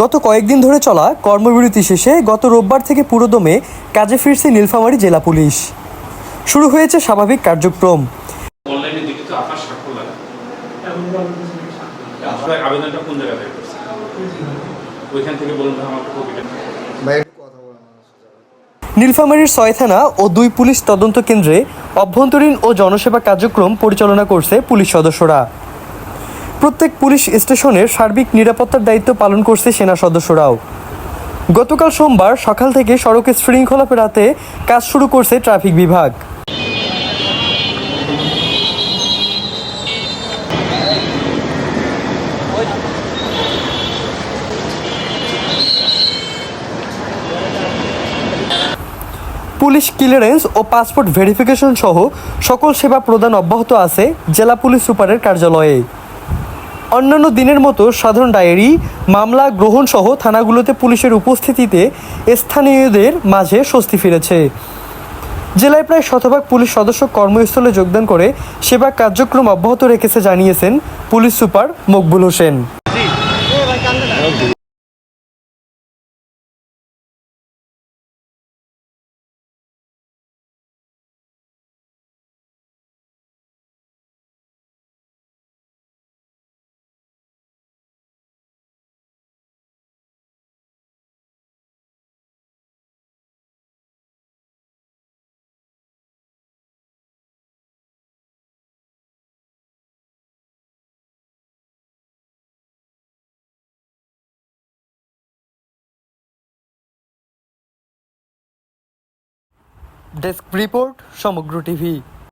গত কয়েকদিন ধরে চলা কর্মবিরতি শেষে গত রোববার থেকে পুরোদমে কাজে ফিরছে নীলফামারী জেলা পুলিশ। শুরু হয়েছে স্বাভাবিক কার্যক্রম। নীলফামারীর ছয় থানা ও দুই পুলিশ তদন্ত কেন্দ্রে অভ্যন্তরীণ ও জনসেবা কার্যক্রম পরিচালনা করছে পুলিশ সদস্যরা। প্রত্যেক পুলিশ স্টেশনের সার্বিক নিরাপত্তার দায়িত্ব পালন করছে সেনা সদস্যরাও। গতকাল সোমবার সকাল থেকে সড়কে শৃঙ্খলা ফেরাতে কাজ শুরু করছে ট্রাফিক বিভাগ। পুলিশ ক্লিয়ারেন্স ও পাসপোর্ট ভেরিফিকেশন সহ সকল সেবা প্রদান অব্যাহত আছে জেলা পুলিশ সুপারের কার্যালয়ে। অন্যান্য দিনের মতো সাধারণ ডায়েরি, মামলা গ্রহণসহ থানাগুলোতে পুলিশের উপস্থিতিতে স্থানীয়দের মাঝে স্বস্তি ফিরেছে। জেলায় প্রায় শতভাগ পুলিশ সদস্য কর্মস্থলে যোগদান করে সেবা কার্যক্রম অব্যাহত রেখেছে, জানিয়েছেন police super Maqbul Hossain. Desk report সমগ্র টিভি।